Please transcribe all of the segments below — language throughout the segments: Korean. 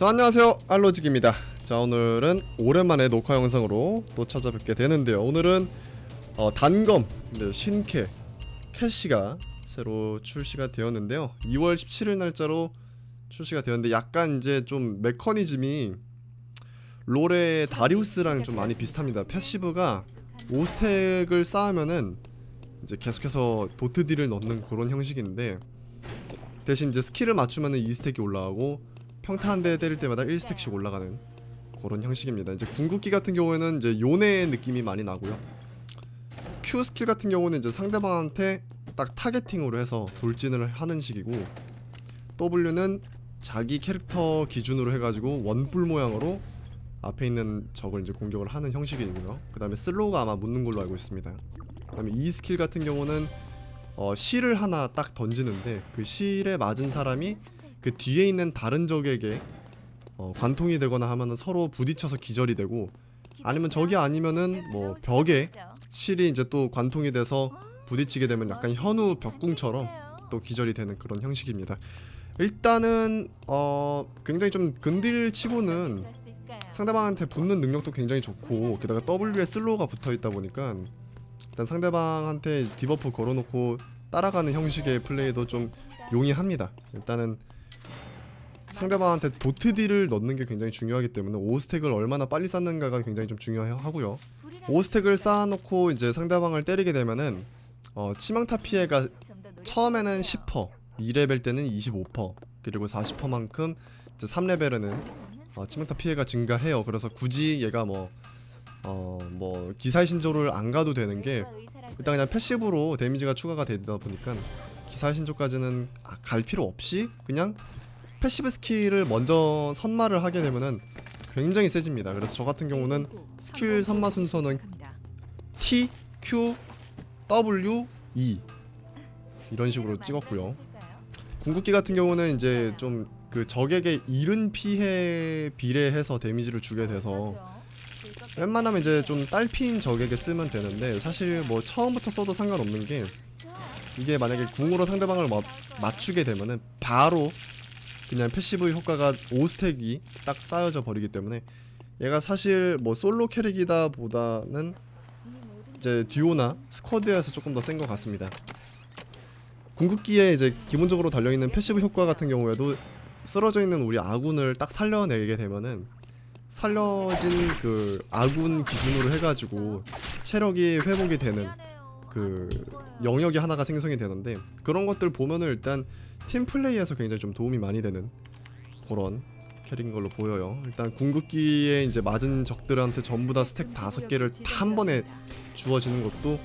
자 안녕하세요. 알로직입니다. 자 오늘은 오랜만에 녹화 영상으로 또 찾아뵙게 되는데요. 오늘은 어, 단검 네, 신캐 캐시가 새로 출시가 되었는데요. 2월 17일 날짜로 출시가 되었는데 약간 이제 좀 메커니즘이 롤의 다리우스랑 좀 많이 비슷합니다. 패시브가 5스택을 쌓으면은 이제 계속해서 도트 딜을 넣는 그런 형식인데 대신 이제 스킬을 맞추면은 2스택이 올라가고 평타 한 대 때릴 때마다 1스택씩 올라가는 그런 형식입니다. 이제 궁극기 같은 경우에는 이제 요네 느낌이 많이 나고요. Q 스킬 같은 경우는 이제 상대방한테 딱 타겟팅으로 해서 돌진을 하는 식이고 W는 자기 캐릭터 기준으로 해가지고 원뿔 모양으로 앞에 있는 적을 이제 공격을 하는 형식이고요. 그 다음에 슬로우가 아마 묻는 걸로 알고 있습니다. 그 다음에 E 스킬 같은 경우는 어, 실을 하나 딱 던지는데 그 실에 맞은 사람이 그 뒤에 있는 다른 적에게 어, 관통이 되거나 하면은 서로 부딪혀서 기절이 되고 아니면 저기 아니면은 뭐 벽에 실이 이제 또 관통이 돼서 부딪히게 되면 약간 현우 벽궁처럼 또 기절이 되는 그런 형식입니다. 일단은 어 굉장히 좀 근딜 치고는 상대방한테 붙는 능력도 굉장히 좋고 게다가 W에 슬로우가 붙어 있다 보니까 일단 상대방한테 디버프 걸어놓고 따라가는 형식의 플레이도 좀 용이합니다. 일단은 상대방한테 도트 딜을 넣는 게 굉장히 중요하기 때문에 5스택을 얼마나 빨리 쌓는가가 굉장히 좀 중요하고요. 5스택을 쌓아놓고 이제 상대방을 때리게 되면은 어, 치명타 피해가 처음에는 10%, 2레벨 때는 25%, 그리고 40%만큼 이제 3레벨에는 어, 치명타 피해가 증가해요. 그래서 굳이 얘가 뭐 어, 뭐 기사의 신조를 안 가도 되는 게 일단 그냥 패시브로 데미지가 추가가 되다 보니까 기사의 신조까지는 아, 갈 필요 없이 그냥 패시브 스킬을 먼저 선마를 하게 되면은 굉장히 세집니다. 그래서 저 같은 경우는 스킬 선마 순서는 T, Q, W, E 이런 식으로 찍었고요. 궁극기 같은 경우는 이제 좀 그 적에게 이른 피해 비례해서 데미지를 주게 돼서 웬만하면 이제 좀 딸피인 적에게 쓰면 되는데 사실 뭐 처음부터 써도 상관없는 게 이게 만약에 궁으로 상대방을 마, 맞추게 되면은 바로 그냥 패시브 효과가 5스택이 딱 쌓여져 버리기 때문에 얘가 사실 뭐 솔로 캐릭이다 보다는 이제 듀오나 스쿼드에서 조금 더 센 것 같습니다. 궁극기에 이제 기본적으로 달려있는 패시브 효과 같은 경우에도 쓰러져 있는 우리 아군을 딱 살려내게 되면은 살려진 그 아군 기준으로 해가지고 체력이 회복이 되는 그 영역이 하나가 생성이 되는데 그런 것들 보면은 일단 팀 플레이에서 굉장히 좀 도움이 많이 되는 그런 캐릭인 걸로 보여요. 일단 궁극기에 이제 맞은 적들한테 전부 다 스택 다섯 개를 다 한 번에 주어지는 것도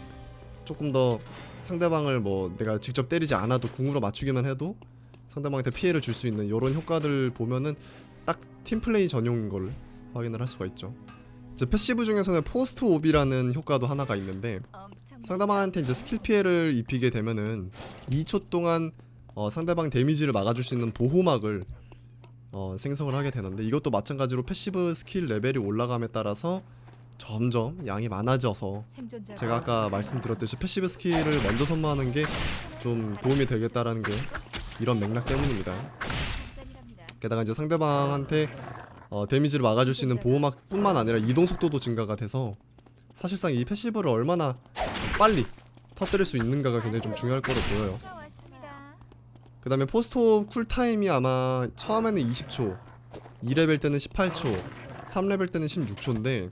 조금 더 상대방을 뭐 내가 직접 때리지 않아도 궁으로 맞추기만 해도 상대방한테 피해를 줄 수 있는 이런 효과들 보면은 딱 팀플레이 전용인 걸 확인을 할 수가 있죠. 이제 패시브 중에서는 포스트 오비라는 효과도 하나가 있는데 상대방한테 이제 스킬 피해를 입히게 되면은 2초 동안 어, 상대방 데미지를 막아줄 수 있는 보호막을 어, 생성을 하게 되는데 이것도 마찬가지로 패시브 스킬 레벨이 올라감에 따라서 점점 양이 많아져서 제가 아까 말씀드렸듯이 패시브 스킬을 먼저 선마하는 게 좀 도움이 되겠다라는 게 이런 맥락 때문입니다. 게다가 이제 상대방한테 어, 데미지를 막아줄 수 있는 보호막뿐만 아니라 이동 속도도 증가가 돼서 사실상 이 패시브를 얼마나 빨리 터뜨릴 수 있는가가 굉장히 좀 중요할 거로 보여요. 그 다음에 포스트업 쿨타임이 아마 처음에는 20초 2레벨 때는 18초 3레벨 때는 16초인데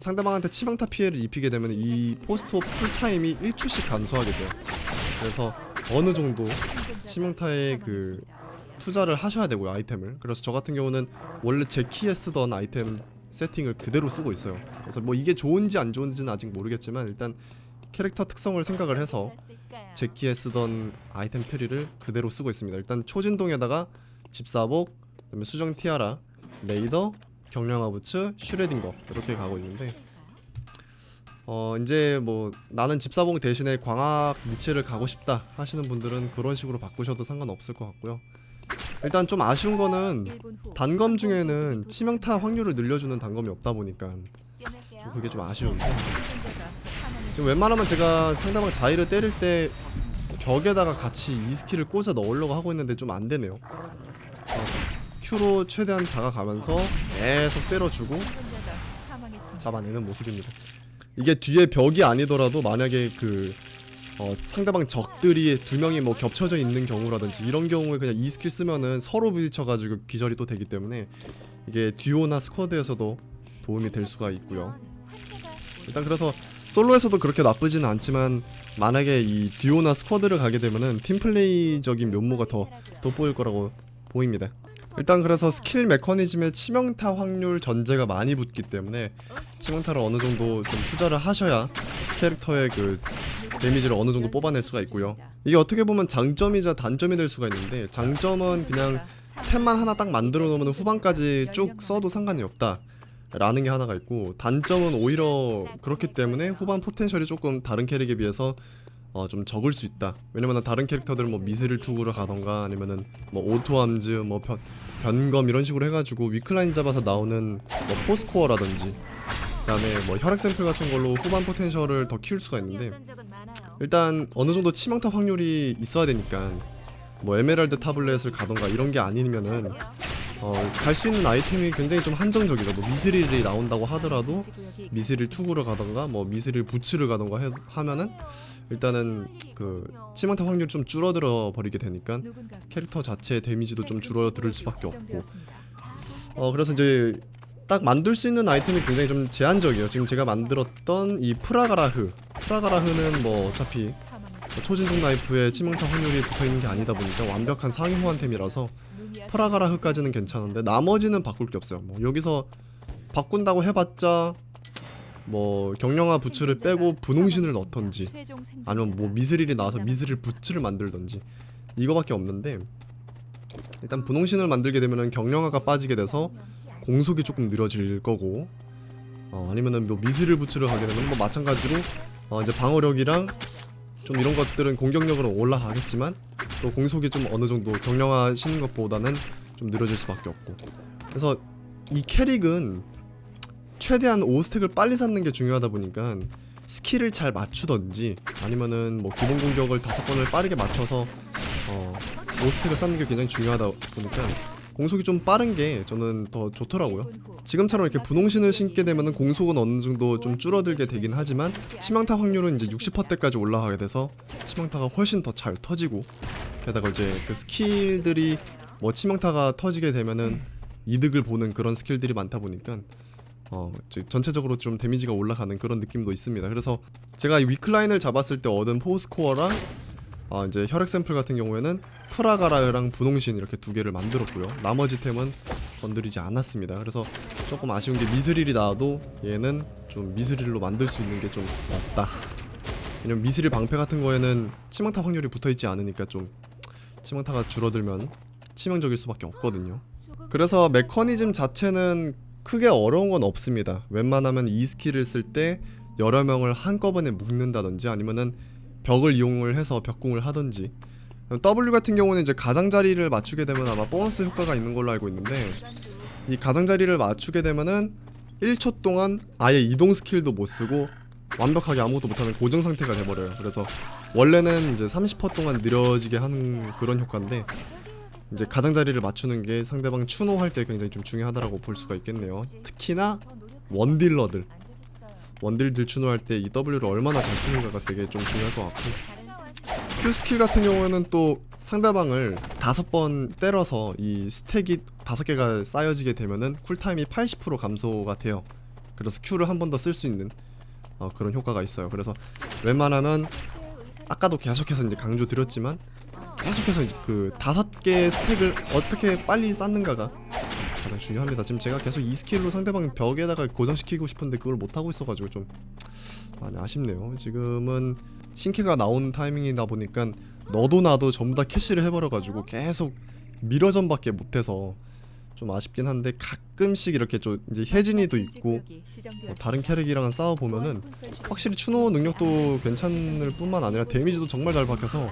상대방한테 치명타 피해를 입히게 되면 이 포스트업 쿨타임이 1초씩 감소하게 돼요. 그래서 어느 정도 치명타에 그 투자를 하셔야 되고요 아이템을. 그래서 저 같은 경우는 원래 제 키에 쓰던 아이템 세팅을 그대로 쓰고 있어요. 그래서 뭐 이게 좋은지 안 좋은지는 아직 모르겠지만 일단 캐릭터 특성을 생각을 해서 제 키에 쓰던 아이템 트리를 그대로 쓰고 있습니다. 일단 초진동에다가 집사복, 그다음에 수정 티아라, 레이더, 경량화 부츠, 슈레딩거 이렇게 가고 있는데 어 이제 뭐 나는 집사복 대신에 광학 미치를 가고 싶다 하시는 분들은 그런 식으로 바꾸셔도 상관없을 것 같고요. 일단 좀 아쉬운 거는 단검 중에는 치명타 확률을 늘려주는 단검이 없다 보니까 좀 그게 좀 아쉬운데 지금 웬만하면 제가 상대방 자이를 때릴 때 벽에다가 같이 이 스킬을 꽂아 넣으려고 하고 있는데 좀 안 되네요. 어, Q로 최대한 다가가면서 계속 때려주고. 잡아내는 모습입니다. 이게 뒤에 벽이 아니더라도 만약에 그 어, 상대방 적들이 두 명이 뭐 겹쳐져 있는 경우라든지 이런 경우에 그냥 이 스킬 쓰면은 서로 부딪혀가지고 기절이 또 되기 때문에 이게 듀오나 스쿼드에서도 도움이 될 수가 있고요. 일단 그래서 솔로에서도 그렇게 나쁘지는 않지만 만약에 이 듀오나 스쿼드를 가게 되면은 팀플레이적인 면모가 더 돋보일 거라고 보입니다. 일단 그래서 스킬 메커니즘에 치명타 확률 전제가 많이 붙기 때문에 치명타를 어느 정도 좀 투자를 하셔야 캐릭터의 그 데미지를 어느 정도 뽑아낼 수가 있고요. 이게 어떻게 보면 장점이자 단점이 될 수가 있는데 장점은 그냥 템만 하나 딱 만들어 놓으면 후반까지 쭉 써도 상관이 없다. 라는 게 하나가 있고 단점은 오히려 그렇기 때문에 후반 포텐셜이 조금 다른 캐릭에 비해서 어, 좀 적을 수 있다. 왜냐면 다른 캐릭터들은 뭐 미스릴 투구를 가던가 아니면은 뭐 오토 암즈 뭐 변, 변검 이런 식으로 해가지고 위클라인 잡아서 나오는 뭐 포스코어라든지 그다음에 뭐 혈액 샘플 같은 걸로 후반 포텐셜을 더 키울 수가 있는데 일단 어느 정도 치명타 확률이 있어야 되니까 뭐 에메랄드 타블렛을 가던가 이런 게 아니면은 어, 갈 수 있는 아이템이 굉장히 좀 한정적이다. 뭐 미스릴이 나온다고 하더라도 미스릴 투구를 가던가 뭐 미스릴 부츠를 가던가 해, 하면은 일단은 그 치명타 확률이 좀 줄어들어 버리게 되니까 캐릭터 자체의 데미지도 좀 줄어들 수밖에 없고 어 그래서 이제 딱 만들 수 있는 아이템이 굉장히 좀 제한적이에요. 지금 제가 만들었던 이 프라가라흐 프라가라흐는 뭐 어차피 뭐 초진속 나이프에 치명타 확률이 붙어 있는 게 아니다 보니까 완벽한 상위 호환템이라서 프라가라흐까지는 괜찮은데 나머지는 바꿀 게 없어요. 뭐 여기서 바꾼다고 해봤자 뭐 경량화 부츠를 빼고 분홍신을 넣던지 아니면 뭐 미스릴이 나와서 미스릴 부츠를 만들던지 이거밖에 없는데 일단 분홍신을 만들게 되면은 경량화가 빠지게 돼서 공속이 조금 느려질 거고 어, 아니면은 뭐 미스릴 부츠를 가게 되면 뭐 마찬가지로 어, 이제 방어력이랑 좀 이런 것들은 공격력으로 올라가겠지만 또 공속이 좀 어느 정도 경량화 시는 것보다는 좀 느려질 수밖에 없고. 그래서 이 캐릭은 최대한 5스택을 빨리 쌓는 게 중요하다 보니까 스킬을 잘 맞추던지 아니면은 뭐 기본 공격을 다섯 번을 빠르게 맞춰서 어 5스택을 쌓는 게 굉장히 중요하다 보니까 공속이 좀 빠른 게 저는 더 좋더라고요. 지금처럼 이렇게 분홍신을 신게 되면은 공속은 어느 정도 좀 줄어들게 되긴 하지만 치명타 확률은 이제 60%대까지 올라가게 돼서 치명타가 훨씬 더 잘 터지고 게다가 이제 그 스킬들이 뭐 치명타가 터지게 되면은 이득을 보는 그런 스킬들이 많다 보니까 어 전체적으로 좀 데미지가 올라가는 그런 느낌도 있습니다. 그래서 제가 이 위클라인을 잡았을 때 얻은 포스코어랑 아 이제 혈액 샘플 같은 경우에는 프라가라랑 분홍신 이렇게 두 개를 만들었고요. 나머지 템은 건드리지 않았습니다. 그래서 조금 아쉬운 게 미스릴이 나와도 얘는 좀 미스릴로 만들 수 있는 게 좀 없다. 왜냐면 미스릴 방패 같은 거에는 치명타 확률이 붙어 있지 않으니까 좀 치명타가 줄어들면 치명적일 수밖에 없거든요. 그래서 메커니즘 자체는 크게 어려운 건 없습니다. 웬만하면 이 스킬을 쓸 때 여러 명을 한꺼번에 묶는다든지 아니면은 벽을 이용을 해서 벽궁을 하든지 W 같은 경우는 이제 가장자리를 맞추게 되면 아마 보너스 효과가 있는 걸로 알고 있는데 이 가장자리를 맞추게 되면은 1초 동안 아예 이동 스킬도 못 쓰고 완벽하게 아무것도 못하는 고정 상태가 돼버려요. 그래서 원래는 이제 30% 동안 느려지게 하는 그런 효과인데 이제 가장자리를 맞추는 게 상대방 추노할 때 굉장히 좀 중요하다라고 볼 수가 있겠네요. 특히나 원딜러들 원딜들 추노할 때 이 W를 얼마나 잘 쓰는가가 되게 좀 중요할 것 같고 Q 스킬 같은 경우에는 또 상대방을 다섯 번 때려서 이 스택이 다섯 개가 쌓여지게 되면은 쿨타임이 80% 감소가 돼요. 그래서 Q를 한 번 더 쓸 수 있는 어, 그런 효과가 있어요. 그래서 웬만하면 아까도 계속해서 이제 강조 드렸지만 계속해서 이제 그 다섯 개의 스택을 어떻게 빨리 쌓는가가 가장 중요합니다. 지금 제가 계속 이 스킬로 상대방 벽에다가 고정시키고 싶은데 그걸 못 하고 있어가지고 좀 많이 아쉽네요. 지금은 신캐가 나온 타이밍이다 보니까 너도 나도 전부 다 캐시를 해버려가지고 계속 미러전밖에 못해서 좀 아쉽긴 한데 가끔씩 이렇게 좀 이제 혜진이도 있고 뭐 다른 캐릭이랑은 싸워 보면은 확실히 추노 능력도 괜찮을 뿐만 아니라 데미지도 정말 잘 박혀서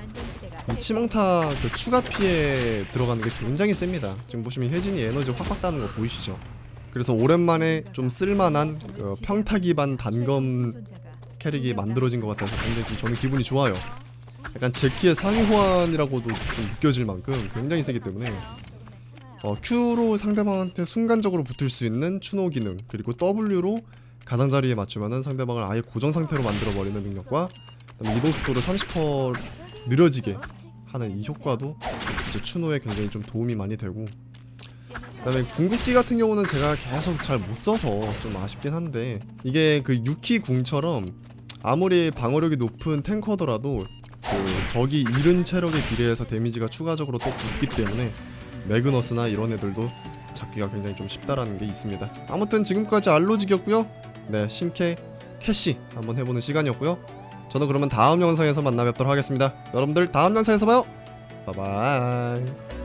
이 치명타 그 추가 피해 들어가는 게 굉장히 셉니다. 지금 보시면 혜진이 에너지 확확 따는 거 보이시죠? 그래서 오랜만에 좀 쓸만한 어, 평타 기반 단검 캐릭이 만들어진 것 같아서 굉장히 좀 저는 기분이 좋아요. 약간 제키의 상위 호환이라고도 좀 느껴질 만큼 굉장히 세기 때문에 어, Q로 상대방한테 순간적으로 붙을 수 있는 추노 기능 그리고 W로 가장자리에 맞추면은 상대방을 아예 고정 상태로 만들어 버리는 능력과 이동 속도를 30% 느려지게 하는 이 효과도 이제 추노에 굉장히 좀 도움이 많이 되고 그다음에 궁극기 같은 경우는 제가 계속 잘 못 써서 좀 아쉽긴 한데 이게 그 유키 궁처럼 아무리 방어력이 높은 탱커더라도 그 적이 잃은 체력에 비례해서 데미지가 추가적으로 또 붙기 때문에 매그너스나 이런 애들도 잡기가 굉장히 좀 쉽다라는 게 있습니다. 아무튼 지금까지 알로직이었고요. 네, 신캐 캐시 한번 해보는 시간이었고요. 저는 그러면 다음 영상에서 만나 뵙도록 하겠습니다. 여러분들 다음 영상에서 봐요. 바이바이.